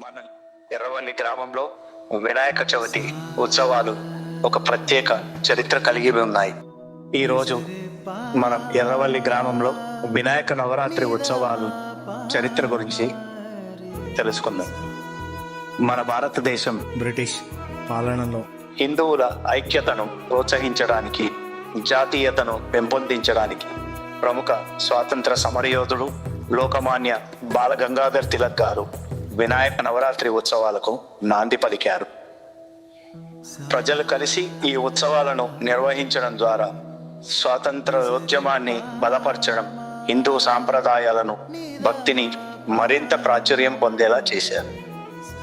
మన ఎర్రవల్లి గ్రామంలో వినాయక చవితి ఉత్సవాలు ఒక ప్రత్యేక చరిత్ర కలిగి ఉన్నాయి. ఈరోజు మనం ఎర్రవల్లి గ్రామంలో వినాయక నవరాత్రి ఉత్సవాలు చరిత్ర గురించి తెలుసుకుందాం. మన భారతదేశం బ్రిటిష్ పాలనలో హిందువుల ఐక్యతను ప్రోత్సహించడానికి జాతీయతను పెంపొందించడానికి ప్రముఖ స్వాతంత్ర సమరయోధుడు లోకమాన్య బాలగంగాధర్ తిలక్ గారు వినాయక నవరాత్రి ఉత్సవాలకు నాంది పలికారు. ప్రజలు కలిసి ఈ ఉత్సవాలను నిర్వహించడం ద్వారా స్వాతంత్ర ఉద్యమాన్ని బలపరచడం హిందూ సాంప్రదాయాలను భక్తిని మరింత ప్రాచుర్యం పొందేలా చేశారు.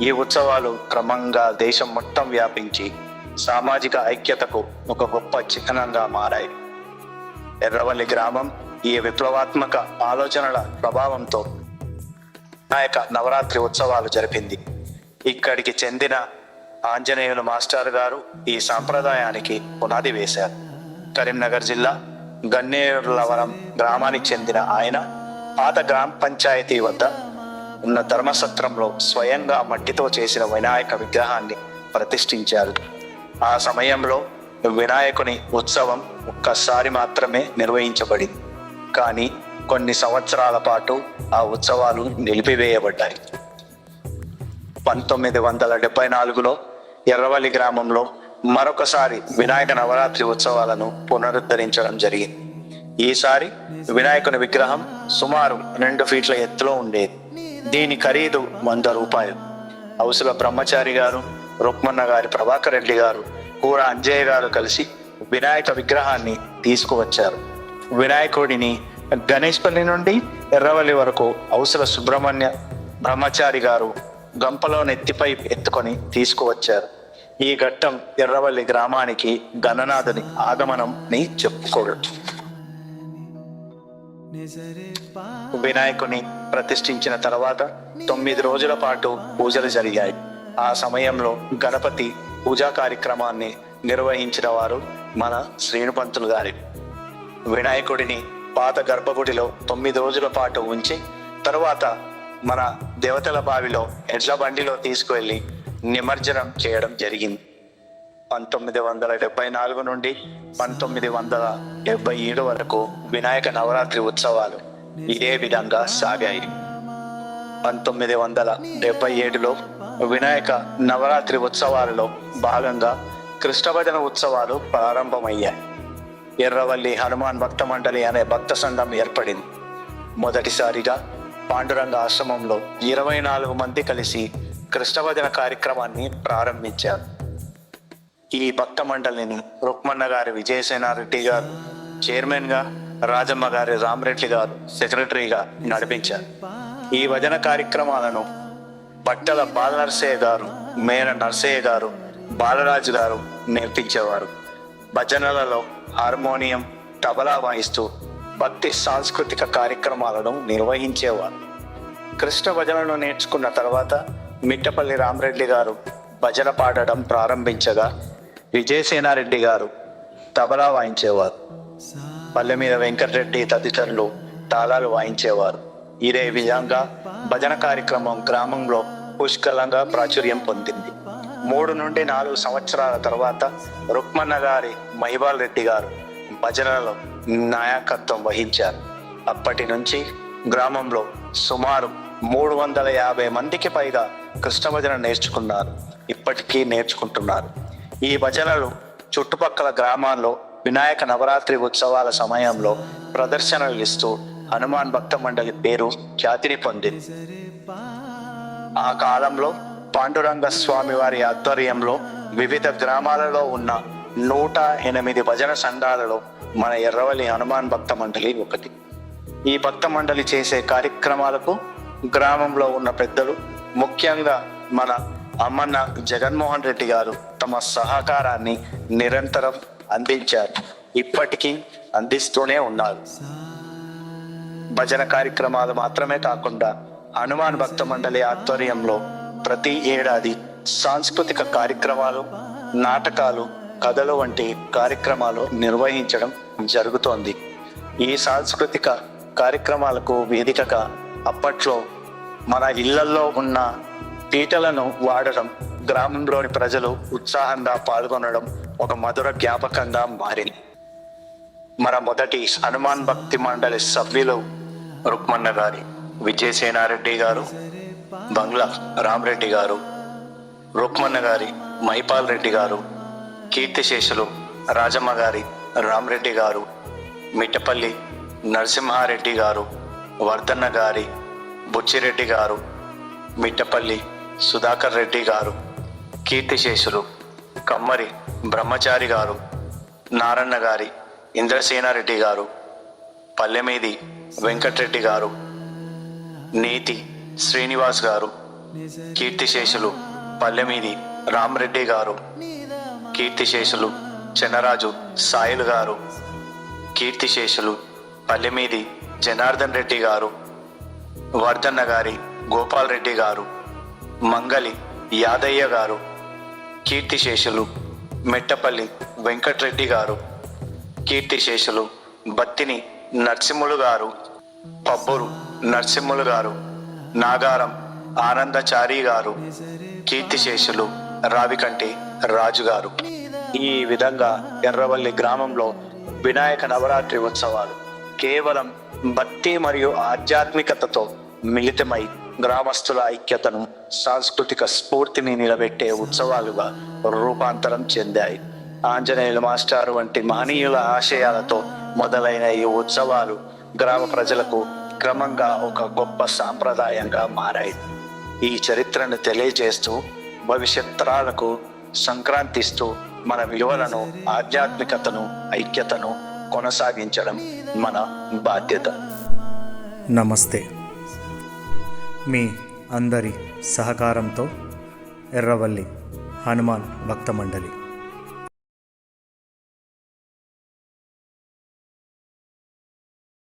ఈ ఉత్సవాలు క్రమంగా దేశం మొత్తం వ్యాపించి సామాజిక ఐక్యతకు ఒక గొప్ప చిహ్నంగా మారాయి. ఎర్రవల్లి గ్రామం ఈ విప్లవాత్మక ఆలోచనల ప్రభావంతో వినాయక నవరాత్రి ఉత్సవాలు జరిపింది. ఇక్కడికి చెందిన ఆంజనేయులు మాస్టర్ గారు ఈ సాంప్రదాయానికి పునాది వేశారు. కరీంనగర్ జిల్లా గన్నేరులవరం గ్రామానికి చెందిన ఆయన పాత గ్రామ పంచాయతీ వద్ద ఉన్న ధర్మసత్రంలో స్వయంగా మట్టితో చేసిన వినాయక విగ్రహాన్ని ప్రతిష్ఠించారు. ఆ సమయంలో వినాయకుని ఉత్సవం ఒక్కసారి మాత్రమే నిర్వహించబడింది. కానీ కొన్ని సంవత్సరాల పాటు ఆ ఉత్సవాలు నిలిపివేయబడ్డాయి. పంతొమ్మిది వందల డెబ్బై నాలుగులో ఎర్రవల్లి గ్రామంలో మరొకసారి వినాయక నవరాత్రి ఉత్సవాలను పునరుద్ధరించడం జరిగింది. ఈసారి వినాయకుని విగ్రహం సుమారు రెండు ఫీట్ల ఎత్తులో ఉండేది. దీని ఖరీదు వంద రూపాయలు. హౌసుల బ్రహ్మచారి గారు రుక్మన్న గారి ప్రభాకర్ రెడ్డి గారు కూర అంజయ్య గారు కలిసి వినాయక విగ్రహాన్ని తీసుకువచ్చారు. వినాయకుడిని గణేష్పల్లి నుండి ఎర్రవల్లి వరకు అవసర సుబ్రహ్మణ్య బ్రహ్మచారి గారు గంపలో నెత్తిపై ఎత్తుకొని తీసుకువచ్చారు. ఈ ఘట్టం ఎర్రవల్లి గ్రామానికి గణనాథుని ఆగమనంని చెప్పుకోవచ్చు వినాయకుని ప్రతిష్ఠించిన తర్వాత తొమ్మిది రోజుల పాటు పూజలు జరిగాయి. ఆ సమయంలో గణపతి పూజా కార్యక్రమాన్ని నిర్వహించిన వారు మన శ్రీనుపంతులు గారి. వినాయకుడిని పాత గర్భగుడిలో తొమ్మిది రోజుల పాటు ఉంచి తరువాత మన దేవతల బావిలో ఎడ్ల బండిలో తీసుకువెళ్ళి నిమజ్జనం చేయడం జరిగింది. పంతొమ్మిది వందల డెబ్బై నాలుగు నుండి పంతొమ్మిది వందల డెబ్బై ఏడు వరకు వినాయక నవరాత్రి ఉత్సవాలు ఇదే విధంగా సాగాయి. పంతొమ్మిది వందల డెబ్బై ఏడులో వినాయక నవరాత్రి ఉత్సవాలలో భాగంగా కృష్ణభజన ఉత్సవాలు ప్రారంభమయ్యాయి. ఎర్రవల్లి హనుమాన్ భక్త మండలి అనే భక్త సంఘం ఏర్పడింది. మొదటిసారిగా పాండురంగ ఆశ్రమంలో ఇరవై నాలుగు మంది కలిసి కృష్ణభజన కార్యక్రమాన్ని ప్రారంభించారు. ఈ భక్త మండలిని రుక్మన్న గారి విజయసేనారెడ్డి గారు చైర్మన్గా రాజమ్మ గారి రామరెడ్డి గారు సెక్రటరీగా నడిపించారు. ఈ భజన కార్యక్రమాలను బట్టల బాలనరసయ్య గారు మేర నర్సయ్య గారు బాలరాజు గారు నేర్పించేవారు. భజనలలో హార్మోనియం తబలా వాయిస్తూ భక్తి సాంస్కృతిక కార్యక్రమాలను నిర్వహించేవారు. కృష్ణ భజనను నేర్చుకున్న తర్వాత మిట్టపల్లి రామరెడ్డి గారు భజన పాడడం ప్రారంభించగా విజయసేనారెడ్డి గారు తబలా వాయించేవారు. పల్లె మీద వెంకటరెడ్డి తదితరులు తాళాలు వాయించేవారు. ఇదే విధంగా భజన కార్యక్రమం గ్రామంలో పుష్కలంగా ప్రాచుర్యం పొందింది. మూడు నుండి నాలుగు సంవత్సరాల తర్వాత రుక్మన్న గారి మహిబాల్ రెడ్డి గారు భజనలో నాయకత్వం వహించారు. అప్పటి నుంచి గ్రామంలో సుమారు మూడు వందల యాభై మందికి పైగా కృష్ణ భజన నేర్చుకున్నారు. ఇప్పటికీ నేర్చుకుంటున్నారు. ఈ భజనలు చుట్టుపక్కల గ్రామాల్లో వినాయక నవరాత్రి ఉత్సవాల సమయంలో ప్రదర్శనలు ఇస్తూ హనుమాన్ భక్త మండలి పేరు ఖ్యాతిని పొందింది. ఆ కాలంలో పాండురంగ స్వామి వారి ఆధ్వర్యంలో వివిధ గ్రామాలలో ఉన్న నూట ఎనిమిది భజన సంఘాలలో మన ఎర్రవల్లి హనుమాన్ భక్త మండలి ఒకటి. ఈ భక్త మండలి చేసే కార్యక్రమాలకు గ్రామంలో ఉన్న పెద్దలు ముఖ్యంగా మన అమ్మన్న జగన్మోహన్ రెడ్డి గారు తమ సహకారాన్ని నిరంతరం అందించారు. ఇప్పటికీ అందిస్తూనే ఉన్నారు. భజన కార్యక్రమాలు మాత్రమే కాకుండా హనుమాన్ భక్త మండలి ఆధ్వర్యంలో ప్రతి ఏడాది సాంస్కృతిక కార్యక్రమాలు నాటకాలు కథలు వంటి కార్యక్రమాలు నిర్వహించడం జరుగుతోంది. ఈ సాంస్కృతిక కార్యక్రమాలకు వేదికగా అప్పట్లో మన ఇళ్ళల్లో ఉన్న పీటలను వాడడం గ్రామంలోని ప్రజలు ఉత్సాహంగా పాల్గొనడం ఒక మధుర జ్ఞాపకంగా మారింది. మన మొదటి హనుమాన్ భక్తి మండలి సభ్యులు రుక్మన్న గారి విజయసేనారెడ్డి గారు బంగ్లా రామరెడ్డి గారు రుక్మన్న గారి మైపాల్ రెడ్డి గారు కీర్తిశేషులు రాజమ్మ గారి రామరెడ్డి గారు మిట్టపల్లి నరసింహారెడ్డి గారు వర్ధన్న గారి బుచ్చిరెడ్డి గారు మిట్టపల్లి సుధాకర్ రెడ్డి గారు కీర్తిశేషులు కమ్మరి బ్రహ్మచారి గారు నారన్న గారి ఇంద్రసేనారెడ్డి గారు పల్లెమీది వెంకటరెడ్డి గారు నీతి శ్రీనివాస్ గారు కీర్తిశేషులు పల్లెమీది రామరెడ్డి గారు కీర్తిశేషులు చెన్నరాజు సాయిలు గారు కీర్తిశేషులు పల్లెమీది జనార్దన్ రెడ్డి గారు వర్ధన్న గారి గోపాల్ రెడ్డి గారు మంగలి యాదయ్య గారు కీర్తిశేషులు మెట్టపల్లి వెంకటరెడ్డి గారు కీర్తిశేషులు బత్తిని నరసింహులు గారు పబ్బురు నరసింహులు గారు నాగారం ఆనందచారి గారు కీర్తిశేషులు రావికంటి రాజు గారు ఈ విధంగా ఎర్రవల్లి గ్రామంలో వినాయక నవరాత్రి ఉత్సవాలు కేవలం భక్తి మరియు ఆధ్యాత్మికతతో మిళితమై గ్రామస్తుల ఐక్యతను సాంస్కృతిక స్ఫూర్తిని నిలబెట్టే ఉత్సవాలుగా రూపాంతరం చెందాయి. ఆంజనేయుల మాస్టారు వంటి మహనీయుల ఆశయాలతో మొదలైన ఈ ఉత్సవాలు గ్రామ ప్రజలకు క్రమంగా ఒక గొప్ప సాంప్రదాయంగా మారాయి. ఈ చరిత్రను తెలియజేస్తూ భవిష్యత్ తరాలకు సంక్రాంతిస్తూ మన విలువలను ఆధ్యాత్మికతను ఐక్యతను కొనసాగించడం మన బాధ్యత. నమస్తే. మీ అందరి సహకారంతో ఎర్రవల్లి హనుమాన్ భక్త మండలి.